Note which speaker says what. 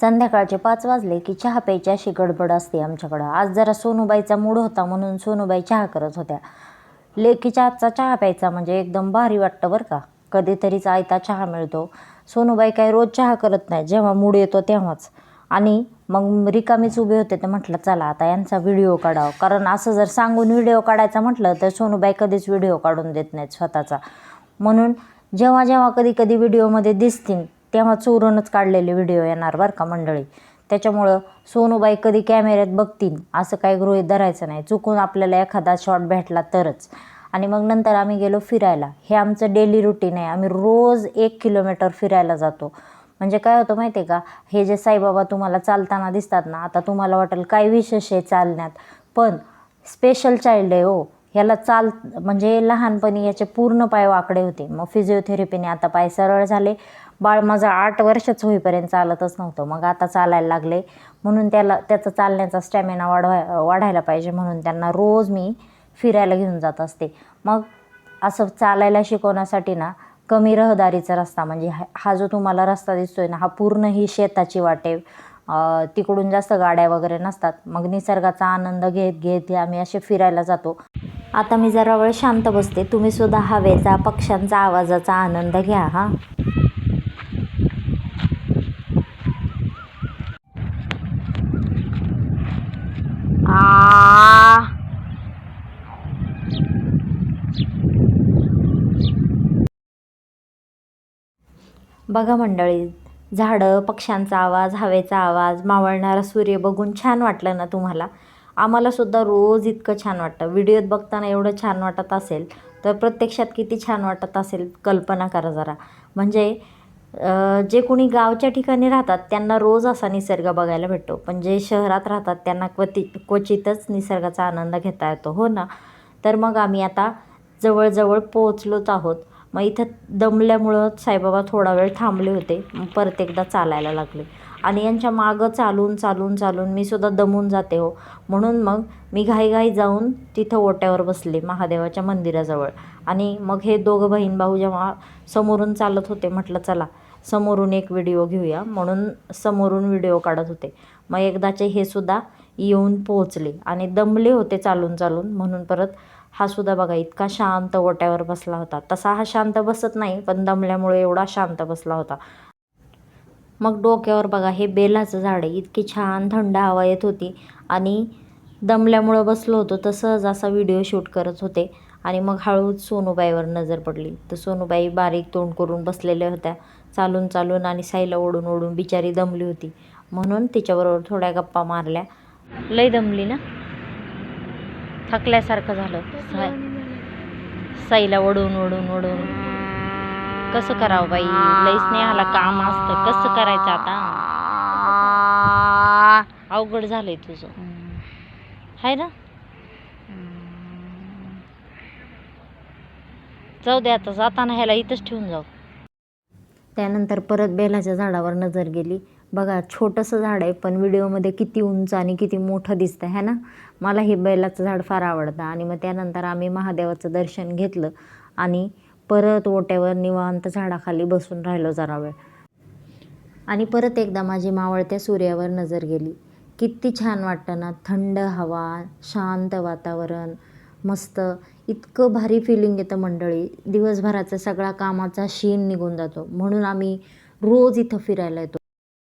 Speaker 1: संध्याकाळचे पाच वाजले की चहा प्यायची अशी गडबड असते आमच्याकडं. आज जरा सोनूबाईचा मूड होता म्हणून सोनूबाई चहा करत होत्या. लेकीच्या आजचा चहा प्यायचा म्हणजे एकदम भारी वाटतं बरं का. कधीतरीच आयता चहा मिळतो. सोनूबाई काय रोज चहा करत नाही. जेव्हा मूड येतो तेव्हाच. आणि मग रिकामीच उभे होते तर म्हटलं चला आता यांचा व्हिडिओ काढावं. कारण असं जर सांगून व्हिडिओ काढायचा म्हटलं तर सोनूबाई कधीच व्हिडिओ काढून देत नाहीत स्वतःचा. म्हणून जेव्हा जेव्हा कधी कधी व्हिडिओमध्ये दिसतील तेव्हा चोरूनच काढलेले व्हिडिओ येणार बरं का मंडळी. त्याच्यामुळं सोनूबाई कधी कॅमेऱ्यात बघतील असं काही गृहित धरायचं नाही. चुकून आपल्याला एखादा शॉट भेटला तरच. आणि मग नंतर आम्ही गेलो फिरायला. हे आमचं डेली रुटीन आहे. आम्ही रोज एक किलोमीटर फिरायला जातो. म्हणजे काय होतं माहिती आहे का? हे जे साईबाबा तुम्हाला चालताना दिसतात ना आता तुम्हाला वाटेल काय विशेष आहे चालण्यात? पण स्पेशल चाइल्ड आहे हो. ह्याला चाल म्हणजे लहानपणी याचे पूर्ण पाय वाकडे होते. मग फिजिओथेरपीने आता पाय सरळ झाले. बाळ माझं आठ वर्षच होईपर्यंत चालतच नव्हतं. मग आता चालायला लागले. म्हणून त्याला त्याचा चालण्याचा स्टॅमिना वाढवाय वाढायला पाहिजे म्हणून त्यांना रोज मी फिरायला घेऊन जात असते. मग असं चालायला शिकवण्यासाठी ना कमी रहदारीचा रस्ता म्हणजे हा हा जो तुम्हाला रस्ता दिसतोय ना हा पूर्ण ही शेताची वाटे तिकडून जास्त गाड्या वगैरे नसतात. मग निसर्गाचा आनंद घेत घेत आम्ही असे फिरायला जातो. आता मी जरा वेळ शांत बसते. तुम्ही सुद्धा हवेचा पक्ष्यांचा आवाजाचा आनंद घ्या हा. बघा मंडळी झाडं पक्ष्यांचा आवाज हवेचा आवाज मावळणारा सूर्य बघून छान वाटलं ना तुम्हाला? आम्हालासुद्धा रोज इतकं छान वाटतं. व्हिडिओत बघताना एवढं छान वाटत असेल तर प्रत्यक्षात किती छान वाटत असेल कल्पना करा जरा. म्हणजे जे कोणी गावच्या ठिकाणी राहतात त्यांना रोज असा निसर्ग बघायला भेटतो. पण जे शहरात राहतात त्यांना क्वति क्वचितच निसर्गाचा आनंद घेता येतो. हो ना? तर मग आम्ही आता जवळजवळ पोहोचलोच आहोत. मग इथं दमल्यामुळं साईबाबा थोडा वेळ थांबले होते. मग परत एकदा चालायला लागले. आणि यांच्या मागं चालून चालून चालून मी सुद्धा दमून जाते हो. म्हणून मग मी घाईघाई जाऊन तिथं ओट्यावर बसले महादेवाच्या मंदिराजवळ. आणि मग हे दोघं बहीण भाऊ जेव्हा समोरून चालत होते म्हटलं चला समोरून एक व्हिडिओ घेऊया. म्हणून समोरून व्हिडिओ काढत होते. मग एकदाचे हे सुद्धा येऊन पोहोचले आणि दमले होते चालून चालून. म्हणून परत हा सुद्धा बघा इतका शांत ओट्यावर बसला होता. तसा हा शांत बसत नाही पण दमल्यामुळे एवढा शांत बसला होता. मग डोक्यावर बघा हे बेलाचं झाड आहे. इतकी छान थंड हवा येत होती आणि दमल्यामुळं बसलो होतो. तर सहज असा व्हिडिओ शूट करत होते. आणि मग हळूच सोनूबाईवर नजर पडली. तर सोनूबाई बारीक तोंड करून बसलेल्या होत्या. चालून चालून आणि साईला ओढून ओढून बिचारी दमली होती. म्हणून तिच्याबरोबर थोड्या गप्पा मारल्या. लई दमली ना? थकल्यासारखं झालं. साईला ओढून ओढून ओढून. कसं करावं बाई? लई स्नेहाला काम असतं. कसं करायचं आता? अवघड झालंय तुझं. हाय ना? जाऊ दे आता जाताना ह्याला इथंच ठेवून जाऊ. त्यानंतर परत बेलाच्या झाडावर नजर गेली. बघा छोटंसं झाड आहे पण व्हिडिओमध्ये किती उंच आणि किती मोठं दिसतं आहे ना? मला हे बैलाचं झाड फार आवडतं आणि मग त्यानंतर आम्ही महादेवाचं दर्शन घेतलं आणि परत ओट्यावर निवांत झाडाखाली बसून राहिलो जरा वेळ. आणि परत एकदा माझी मावळत्या सूर्यावर नजर गेली. किती छान वाटतं ना थंड हवा शांत वातावरण मस्त. इतकं भारी फिलिंग येतं मंडळी. दिवसभराचा सगळा कामाचा शीण निघून जातो. म्हणून आम्ही रोज इथं फिरायला येतो.